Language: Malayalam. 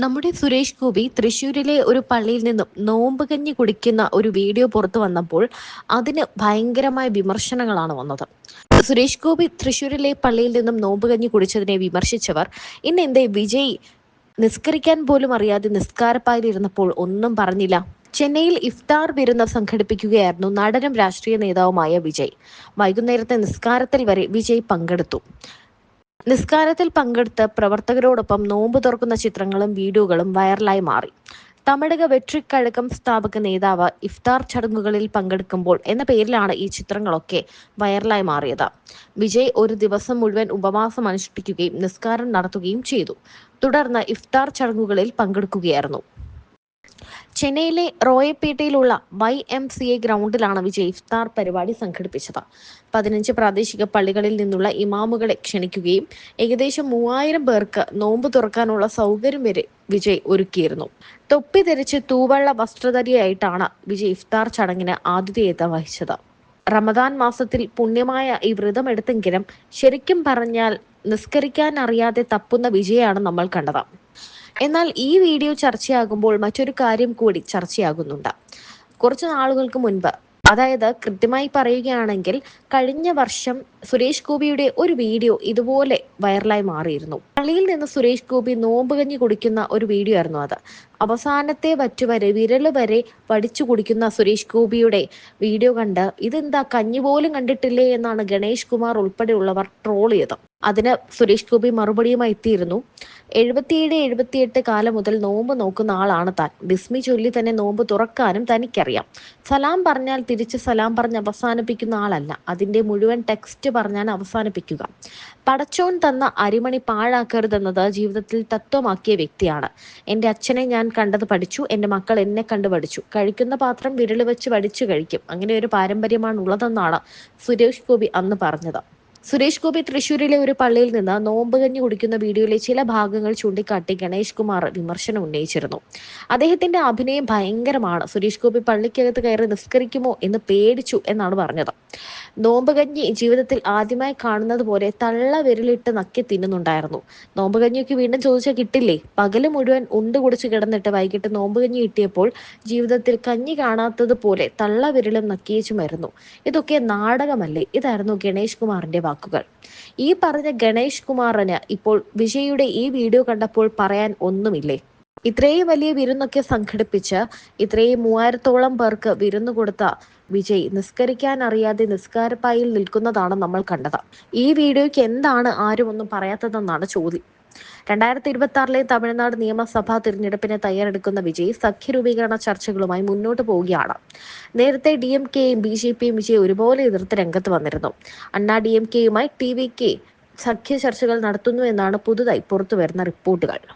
നമ്മുടെ സുരേഷ് ഗോപി തൃശ്ശൂരിലെ ഒരു പള്ളിയിൽ നിന്നും നോമ്പ് കഞ്ഞി കുടിക്കുന്ന ഒരു വീഡിയോ പുറത്തു വന്നപ്പോൾ അതിന് ഭയങ്കരമായ വിമർശനങ്ങളാണ് വന്നത്. സുരേഷ് ഗോപി തൃശ്ശൂരിലെ പള്ളിയിൽ നിന്നും നോമ്പ് കഞ്ഞി കുടിച്ചതിനെ വിമർശിച്ചവർ ഇന്ന് എന്തേ വിജയ്? നിസ്കരിക്കാൻ പോലും അറിയാതെ നിസ്കാരപ്പായിലിരുന്നപ്പോൾ ഒന്നും പറഞ്ഞില്ല. ചെന്നൈയിൽ ഇഫ്താർ വിരുന്ന് സംഘടിപ്പിക്കുകയായിരുന്നു നടനും രാഷ്ട്രീയ നേതാവുമായ വിജയ്. വൈകുന്നേരത്തെ നിസ്കാരത്തിൽ വരെ വിജയ് പങ്കെടുത്തു. നിസ്കാരത്തിൽ പങ്കെടുത്ത് പ്രവർത്തകരോടൊപ്പം നോമ്പ് തുറക്കുന്ന ചിത്രങ്ങളും വീഡിയോകളും വൈറലായി മാറി. തമിഴക വെട്രിക്കഴകം സ്ഥാപക നേതാവ് ഇഫ്താർ ചടങ്ങുകളിൽ പങ്കെടുക്കുമ്പോൾ എന്ന പേരിലാണ് ഈ ചിത്രങ്ങളൊക്കെ വൈറലായി മാറിയത്. വിജയ് ഒരു ദിവസം മുഴുവൻ ഉപവാസം അനുഷ്ഠിക്കുകയും നിസ്കാരം നടത്തുകയും ചെയ്തു. തുടർന്ന് ഇഫ്താർ ചടങ്ങുകളിൽ പങ്കെടുക്കുകയായിരുന്നു. ചെന്നൈയിലെ റോയപ്പേട്ടയിലുള്ള വൈ എം സി എ ഗ്രൗണ്ടിലാണ് വിജയ് ഇഫ്താർ പരിപാടി സംഘടിപ്പിച്ചത്. പതിനഞ്ച് പ്രാദേശിക പള്ളികളിൽ നിന്നുള്ള ഇമാമുകളെ ക്ഷണിക്കുകയും ഏകദേശം മൂവായിരം പേർക്ക് നോമ്പ് തുറക്കാനുള്ള സൗകര്യം വരെ വിജയ് ഒരുക്കിയിരുന്നു. തൊപ്പി ധരിച്ച് തൂവള്ള വസ്ത്രധരിയായിട്ടാണ് വിജയ് ഇഫ്താർ ചടങ്ങിന് ആതിഥേയത വഹിച്ചത്. റമദാൻ മാസത്തിൽ പുണ്യമായ ഈ വ്രതം എടുത്തെങ്കിലും ശരിക്കും പറഞ്ഞാൽ നിസ്കരിക്കാൻ അറിയാതെ തപ്പുന്ന വിജയാണ് നമ്മൾ കണ്ടത്. എന്നാൽ ഈ വീഡിയോ ചർച്ചയാകുമ്പോൾ മറ്റൊരു കാര്യം കൂടി ചർച്ചയാകുന്നുണ്ട്. കുറച്ച് നാളുകൾക്ക് മുൻപ് അതായത് കൃത്യമായി പറയുകയാണെങ്കിൽ കഴിഞ്ഞ വർഷം സുരേഷ് ഗോപിയുടെ ഒരു വീഡിയോ ഇതുപോലെ വൈറലായി മാറിയിരുന്നു. പള്ളിയിൽ നിന്ന് സുരേഷ് ഗോപി നോമ്പ് കഞ്ഞി കുടിക്കുന്ന ഒരു വീഡിയോ ആയിരുന്നു അത്. അവസാനത്തെ വറ്റുവരെ വിരൽ വരെ വടിച്ചു കുടിക്കുന്ന സുരേഷ് ഗോപിയുടെ വീഡിയോ കണ്ട് ഇതെന്താ കഞ്ഞി പോലും കണ്ടിട്ടില്ലേ എന്നാണ് ഗണേഷ് കുമാർ ഉൾപ്പെടെയുള്ളവർ ട്രോൾ ചെയ്തത്. അതിന് സുരേഷ് ഗോപി മറുപടിയുമായി എത്തിയിരുന്നു. എഴുപത്തിയേഴ് എഴുപത്തിയെട്ട് കാലം മുതൽ നോമ്പ് നോക്കുന്ന ആളാണ് താൻ. ബിസ്മി ചൊല്ലി തന്നെ നോമ്പ് തുറക്കാനും തനിക്കറിയാം. സലാം പറഞ്ഞാൽ തിരിച്ച് സലാം പറഞ്ഞ് അവസാനിപ്പിക്കുന്ന ആളല്ല. അതിന്റെ മുഴുവൻ ടെക്സ്റ്റ് പറഞ്ഞാൽ അവസാനിപ്പിക്കുക. പടച്ചോൻ തന്ന അരിമണി പാഴാക്കരുതെന്നത് ജീവിതത്തിൽ തത്വമാക്കിയ വ്യക്തിയാണ്. എന്റെ അച്ഛനെ ഞാൻ കണ്ടത് പഠിച്ചു എന്റെ മക്കൾ എന്നെ കണ്ടു പഠിച്ചു. കഴിക്കുന്ന പാത്രം വിരൽ വെച്ച് വടിച്ചു കഴിക്കും. അങ്ങനെ ഒരു പാരമ്പര്യമാണ് ഉള്ളതെന്നാണ് സുരേഷ് ഗോപി അന്ന് പറഞ്ഞത്. സുരേഷ് ഗോപി തൃശൂരിലെ ഒരു പള്ളിയിൽ നിന്ന് നോമ്പ് കഞ്ഞി കുടിക്കുന്ന വീഡിയോയിലെ ചില ഭാഗങ്ങൾ ചൂണ്ടിക്കാട്ടി ഗണേഷ് കുമാർ വിമർശനം ഉന്നയിച്ചിരുന്നു. അദ്ദേഹത്തിന്റെ അഭിനയം ഭയങ്കരമാണ്. സുരേഷ് ഗോപി പള്ളിക്കകത്ത് കയറി നിസ്കരിക്കുമോ എന്ന് പേടിച്ചു എന്നാണ് പറഞ്ഞത്. നോമ്പ് കഞ്ഞി ജീവിതത്തിൽ ആദ്യമായി കാണുന്നത് പോലെ തള്ള വിരലിട്ട് നക്കി തിന്നുന്നുണ്ടായിരുന്നു. നോമ്പ് കഞ്ഞിയൊക്കെ വീണ്ടും ചോദിച്ചാൽ കിട്ടില്ലേ? പകൽ മുഴുവൻ ഉണ്ട് കുടിച്ച് കിടന്നിട്ട് വൈകിട്ട് നോമ്പ് കഞ്ഞി കിട്ടിയപ്പോൾ ജീവിതത്തിൽ കഞ്ഞി കാണാത്തത് പോലെ തള്ള വിരലും നക്കിയേച്ചുമായിരുന്നു. ഇതൊക്കെ നാടകമല്ലേ? ഇതായിരുന്നു ഗണേഷ് കുമാറിന്റെ വാക്കുകൾ. ഈ പറഞ്ഞ ഗണേഷ് കുമാറിന് ഇപ്പോൾ വിജയുടെ ഈ വീഡിയോ കണ്ടപ്പോൾ പറയാൻ ഒന്നുമില്ലേ? ഇത്രയും വലിയ വിരുന്നൊക്കെ സംഘടിപ്പിച്ച് ഇത്രയും മൂവായിരത്തോളം പേർക്ക് വിരുന്ന് കൊടുത്ത വിജയ് നിസ്കരിക്കാൻ അറിയാതെ നിസ്കാരപ്പായിൽ നിൽക്കുന്നതാണ് നമ്മൾ കണ്ടത്. ഈ വീഡിയോയ്ക്ക് എന്താണ് ആരും ഒന്നും പറയാത്തതെന്നാണ് ചോദ്യം. രണ്ടായിരത്തി ഇരുപത്തി ആറിലെ തമിഴ്നാട് നിയമസഭാ തിരഞ്ഞെടുപ്പിന് തയ്യാറെടുക്കുന്ന വിജയ് സഖ്യ രൂപീകരണ ചർച്ചകളുമായി മുന്നോട്ട് പോവുകയാണ്. നേരത്തെ ഡി എം കെയും ബി ജെ പിയും വിജയ് ഒരുപോലെ എതിർത്ത് രംഗത്ത് വന്നിരുന്നു. അണ്ണാ ഡി എം കെയുമായി ടി വി കെ സഖ്യ ചർച്ചകൾ നടത്തുന്നു എന്നാണ് പുതുതായി പുറത്തുവരുന്ന റിപ്പോർട്ടുകൾ.